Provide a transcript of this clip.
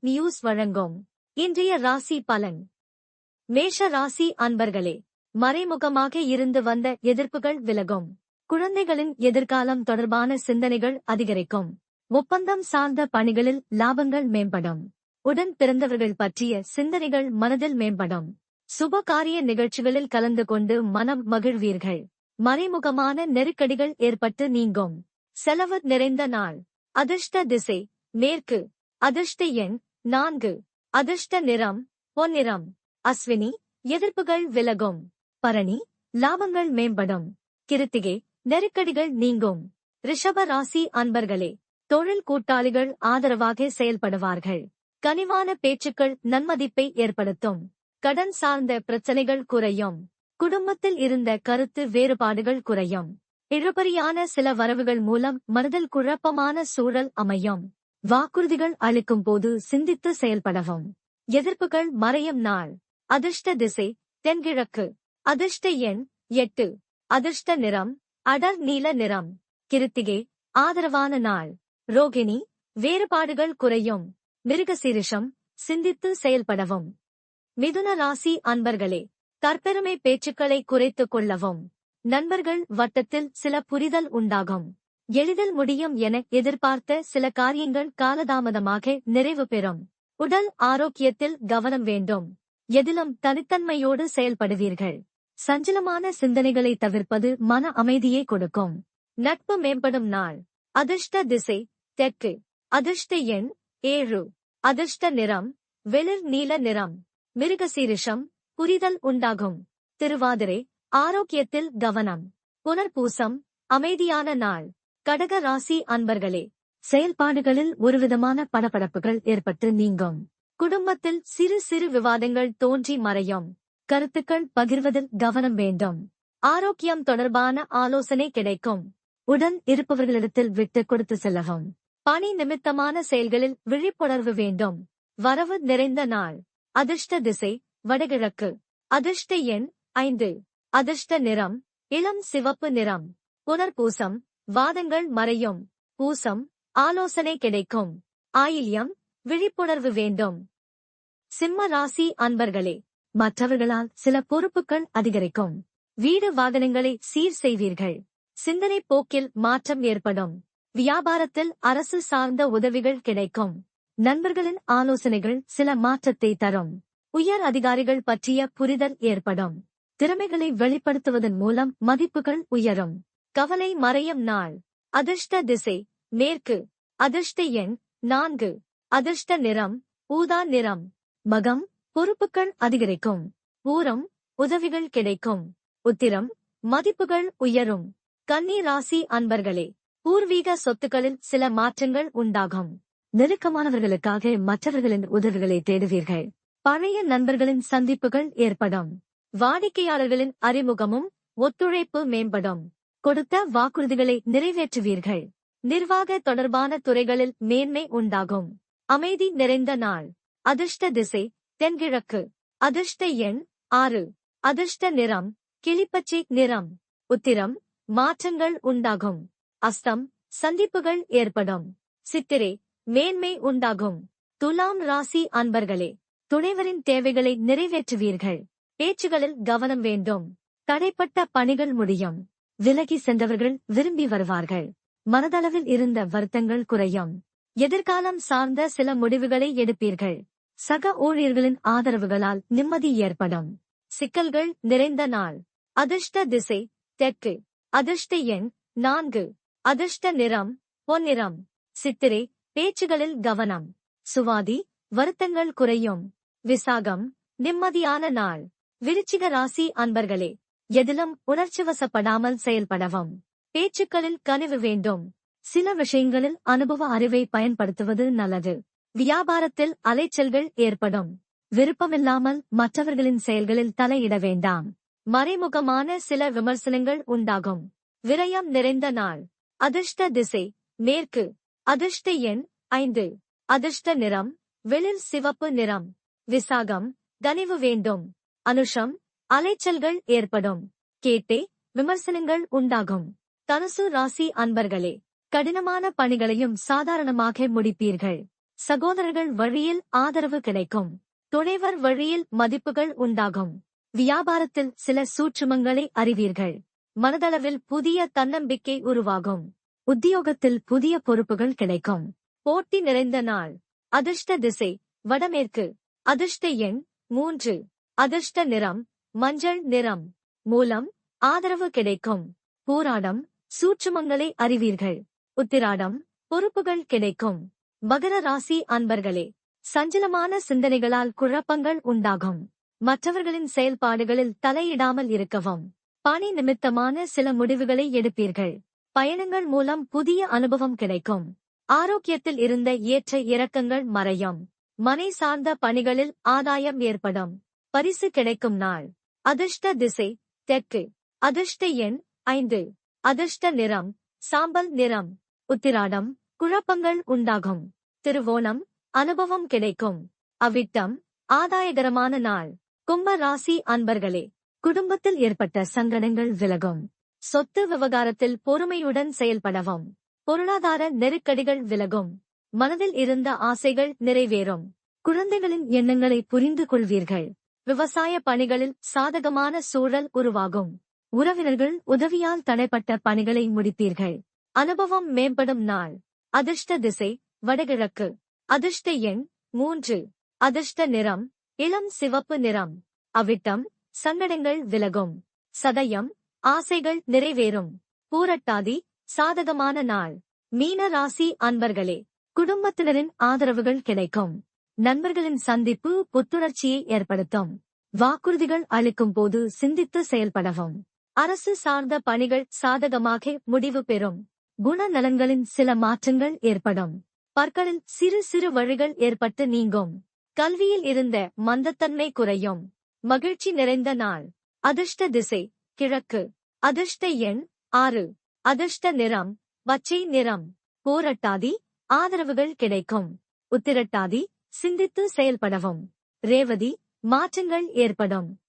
News வழங்கும். இன்றைய ராசி பலன். மேஷ ராசி அன்பர்களே மறைமுகமாக இருந்து வந்த எதிர்ப்புகள் விலகும். குழந்தைகளின் எதிர்காலம் தொடர்பான சிந்தனைகள் அதிகரிக்கும். ஒப்பந்தம் சார்ந்த பணிகளில் லாபங்கள் மேம்படும். உடன் பிறந்தவர்கள் பற்றிய சிந்தனைகள் மனதில் மேம்படும். சுப காரிய நிகழ்ச்சிகளில் கலந்து கொண்டு மனம் மகிழ்வீர்கள். மறைமுகமான நெருக்கடிகள் ஏற்பட்டு நீங்கும். செலவு நிறைந்த நாள். அதிர்ஷ்ட திசை. மேற்கு. அதிர்ஷ்ட எண் நான்கு. அதிர்ஷ்ட நிறம் பொன்னிறம். அஸ்வினி எதிர்ப்புகள் விலகும். பரணி லாபங்கள் மேம்படும். கிருத்திகை நெருக்கடிகள் நீங்கும். ரிஷப ராசி அன்பர்களே தொழில் கூட்டாளிகள் ஆதரவாக செயல்படுவார்கள். கனிவான பேச்சுக்கள் நன்மதிப்பை ஏற்படுத்தும். கடன் சார்ந்த பிரச்சனைகள் குறையும். குடும்பத்தில் இருந்த கருத்து வேறுபாடுகள் குறையும். இழுபறியான சில வரவுகள் மூலம் மனதில் குழப்பமான சூழல் அமையும். வாக்குறுதிகள் அளிக்கும் போது சிந்தித்து செயல்படவும். எதிர்ப்புகள் மறையும் நாள். அதிர்ஷ்ட திசை தென்கிழக்கு. அதிர்ஷ்ட எண் எட்டு. அதிர்ஷ்ட நிறம் அடர் நீல நிறம். கிருத்திகை ஆதரவான நாள். ரோகிணி வேறுபாடுகள் குறையும். மிருகசீரிஷம் சிந்தித்து செயல்படவும். மிதுன ராசி அன்பர்களே தற்பெருமை பேச்சுக்களை குறைத்துக் கொள்ளவும். நண்பர்கள் வட்டத்தில் சில புரிதல் உண்டாகும். எளிதில் முடியும் என எதிர்பார்த்த சில காரியங்கள் காலதாமதமாக நிறைவு பெறும். உடல் ஆரோக்கியத்தில் கவனம் வேண்டும். எதிலும் தனித்தன்மையோடு செயல்படுவீர்கள். சஞ்சலமான சிந்தனைகளை தவிர்ப்பது மன அமைதியை கொடுக்கும். நட்பு மேம்படும் நாள். அதிர்ஷ்ட திசை. தெற்கு. அதிர்ஷ்ட எண். ஏழு. அதிர்ஷ்ட நிறம். வெளிர் நீல நிறம். மிருகசீரிஷம். புரிதல் உண்டாகும். திருவாதிரை. ஆரோக்கியத்தில் கவனம். புனர்பூசம். அமைதியான நாள். கடக ராசி அன்பர்களே செயல்பாடுகளில் ஒருவிதமான படபடப்புகள் ஏற்பட்டு நீங்கும். குடும்பத்தில் சிறு சிறு விவாதங்கள் தோன்றி மறையும். கருத்துக்கள் பகிர்வதில் கவனம் வேண்டும். ஆரோக்கியம் தொடர்பான ஆலோசனை கிடைக்கும். உடன் இருப்பவர்களிடத்தில் விட்டு கொடுத்து செல்லவும். பணி நிமித்தமான செயல்களில் விழிப்புணர்வு வேண்டும். வரவு நிறைந்த நாள். அதிர்ஷ்ட திசை வடகிழக்கு. அதிர்ஷ்ட எண் ஐந்து. அதிர்ஷ்ட நிறம் இளம் சிவப்பு நிறம். புனர்பூசம் வாதங்கள் மறையும். பூசம் ஆலோசனை கிடைக்கும். ஆயில்யம் விழிப்புணர்வு வேண்டும். சிம்ம ராசி அன்பர்களே மற்றவர்களால் சில பொறுப்புகள் அதிகரிக்கும். வீடு வாகனங்களை சீர் செய்வீர்கள். சிந்தனை போக்கில் மாற்றம் ஏற்படும். வியாபாரத்தில் அரசு சார்ந்த உதவிகள் கிடைக்கும். நண்பர்களின் ஆலோசனைகள் சில மாற்றத்தை தரும். உயர் அதிகாரிகள் பற்றிய புரிதல் ஏற்படும். திறமைகளை வெளிப்படுத்துவதன் மூலம் மதிப்புகள் உயரும். கவலை மறையும் நாள். அதிர்ஷ்ட திசை மேற்கு. அதிர்ஷ்ட எண் நான்கு. அதிர்ஷ்ட நிறம் ஊதா நிறம். மகம் பொறுப்புகள் அதிகரிக்கும். பூரம் உதவிகள் கிடைக்கும். உத்திரம் மதிப்புகள் உயரும். கன்னி ராசி அன்பர்களே பூர்வீக சொத்துக்களில் சில மாற்றங்கள் உண்டாகும். நெருக்கமானவர்களுக்காக மற்றவர்களின் உதவிகளை தேடுவீர்கள். பழைய நண்பர்களின் சந்திப்புகள் ஏற்படும். வாடிக்கையாளர்களின் அறிமுகமும் ஒத்துழைப்பு மேம்படும். கொடுத்த வாக்குறுதிகளை நிறைவேற்றுவீர்கள். நிர்வாக தொடர்பான துறைகளில் மேன்மை உண்டாகும். அமைதி நிறைந்த நாள். அதிர்ஷ்ட திசை தென்கிழக்கு. அதிர்ஷ்ட எண் ஆறு. அதிர்ஷ்ட நிறம் கிளிப்பச்சை நிறம். உத்திரம் மாற்றங்கள் உண்டாகும். அஸ்தம் சந்திப்புகள் ஏற்படும். சித்திரை மேன்மை உண்டாகும். துலாம் ராசி அன்பர்களே துணைவரின் தேவைகளை நிறைவேற்றுவீர்கள். பேச்சுகளில் கவனம் வேண்டும். தடைப்பட்ட பணிகள் முடியும். விலகி சென்றவர்கள் விரும்பி வருவார்கள். மனதளவில் இருந்த வருத்தங்கள் குறையும். எதிர்காலம் சார்ந்த சில முடிவுகளை எடுப்பீர்கள். சக ஊழியர்களின் ஆதரவுகளால் நிம்மதி ஏற்படும். சிக்கல்கள் நிறைந்த நாள். அதிர்ஷ்ட திசை தெற்கு. அதிர்ஷ்ட எண் நான்கு. அதிர்ஷ்ட நிறம் பொன்னிறம். சித்திரை பேச்சுகளில் கவனம். சுவாதி வருத்தங்கள் குறையும். விசாகம் நிம்மதியான நாள். விருச்சிக ராசி அன்பர்களே எதிலும் உணர்ச்சிவசப்படாமல் செயல்படவும். பேச்சுக்களில் கனிவு வேண்டும். சில விஷயங்களில் அனுபவ அறிவை பயன்படுத்துவது நல்லது. வியாபாரத்தில் அலைச்சல்கள் ஏற்படும். விருப்பமில்லாமல் மற்றவர்களின் செயல்களில் தலையிட வேண்டாம். மறைமுகமான சில விமர்சனங்கள் உண்டாகும். விரயம் நிறைந்த நாள். அதிர்ஷ்ட திசை. மேற்கு. அதிர்ஷ்ட எண் ஐந்து. அதிர்ஷ்ட நிறம். வெளிர் சிவப்பு நிறம். விசாகம். கனிவு வேண்டும். அனுஷம். அலைச்சல்கள் ஏற்படும். கேட்டே விமர்சனங்கள் உண்டாகும். தனுசு ராசி அன்பர்களே கடினமான பணிகளையும் சாதாரணமாக முடிப்பீர்கள். சகோதரர்கள் வழியில் ஆதரவு கிடைக்கும். துணைவர் வழியில் மதிப்புகள் உண்டாகும். வியாபாரத்தில் சில சூற்றுமங்களை அறிவீர்கள். மனதளவில் புதிய தன்னம்பிக்கை உருவாகும். உத்தியோகத்தில் புதிய பொறுப்புகள் கிடைக்கும். போட்டி நிறைந்த நாள். அதிர்ஷ்ட திசை வடமேற்கு. அதிர்ஷ்ட எண் மூன்று. அதிர்ஷ்ட நிறம் மஞ்சள் நிறம் மூலம் ஆதரவு கிடைக்கும். போராடம் சூட்சுமங்களை அறிவீர்கள். உத்திராடம் பொறுப்புகள் கிடைக்கும். மகர ராசி அன்பர்களே சஞ்சலமான சிந்தனைகளால் குழப்பங்கள் உண்டாகும். மற்றவர்களின் செயல்பாடுகளில் தலையிடாமல் இருக்கவும். பணி நிமித்தமான சில முடிவுகளை எடுப்பீர்கள். பயணங்கள் மூலம் புதிய அனுபவம் கிடைக்கும். ஆரோக்கியத்தில் இருந்த ஏற்ற இறக்கங்கள் மறையும். மனை சார்ந்த பணிகளில் ஆதாயம் ஏற்படும். பரிசு கிடைக்கும் நாள். அதிர்ஷ்ட திசை தெற்கு. அதிர்ஷ்ட எண் ஐந்து. அதிர்ஷ்ட நிறம் சாம்பல் நிறம். உத்திராடம் குழப்பங்கள் உண்டாகும். திருவோணம் அனுபவம் கிடைக்கும். அவிட்டம் ஆதாயகரமான நாள். கும்ப ராசி அன்பர்களே குடும்பத்தில் ஏற்பட்ட சங்கடங்கள் விலகும். சொத்து விவகாரத்தில் பொறுமையுடன் செயல்படவும். பொருளாதார நெருக்கடிகள் விலகும். மனதில் இருந்த ஆசைகள் நிறைவேறும். குழந்தைகளின் எண்ணங்களை புரிந்து கொள்வீர்கள். விவசாய பணிகளில் சாதகமான சூழல் உருவாகும். உறவினர்கள் உதவியால் தடைப்பட்ட பணிகளை முடித்தீர்கள். அனுபவம் மேம்படும் நாள். அதிர்ஷ்ட திசை வடகிழக்கு. அதிர்ஷ்ட எண் மூன்று. அதிர்ஷ்ட நிறம் இளம் சிவப்பு நிறம். அவிட்டம் சங்கடங்கள் விலகும். சதயம் ஆசைகள் நிறைவேறும். பூரட்டாதி சாதகமான நாள். மீன ராசி அன்பர்களே குடும்பத்தினரின் ஆதரவுகள் கிடைக்கும். நண்பர்களின் சந்திப்பு புத்துணர்ச்சியை ஏற்படுத்தும். வாக்குறுதிகள் அளிக்கும் போது சிந்தித்து செயல்படவும். அரசு சார்ந்த பணிகள் சாதகமாக முடிவு பெறும். குணநலன்களின் சில மாற்றங்கள் ஏற்படும். பற்களில் சிறு சிறு வழிகள் ஏற்பட்டு நீங்கும். கல்வியில் இருந்த மந்தத்தன்மை குறையும். மகிழ்ச்சி நிறைந்த நாள். அதிர்ஷ்ட திசை கிழக்கு. அதிர்ஷ்ட எண் ஆறு. அதிர்ஷ்ட நிறம் பச்சை நிறம். போரட்டாதி ஆதரவுகள் கிடைக்கும். உத்திரட்டாதி சிந்தித்து செயல்படவும். ரேவதி மாற்றங்கள் ஏற்படும்.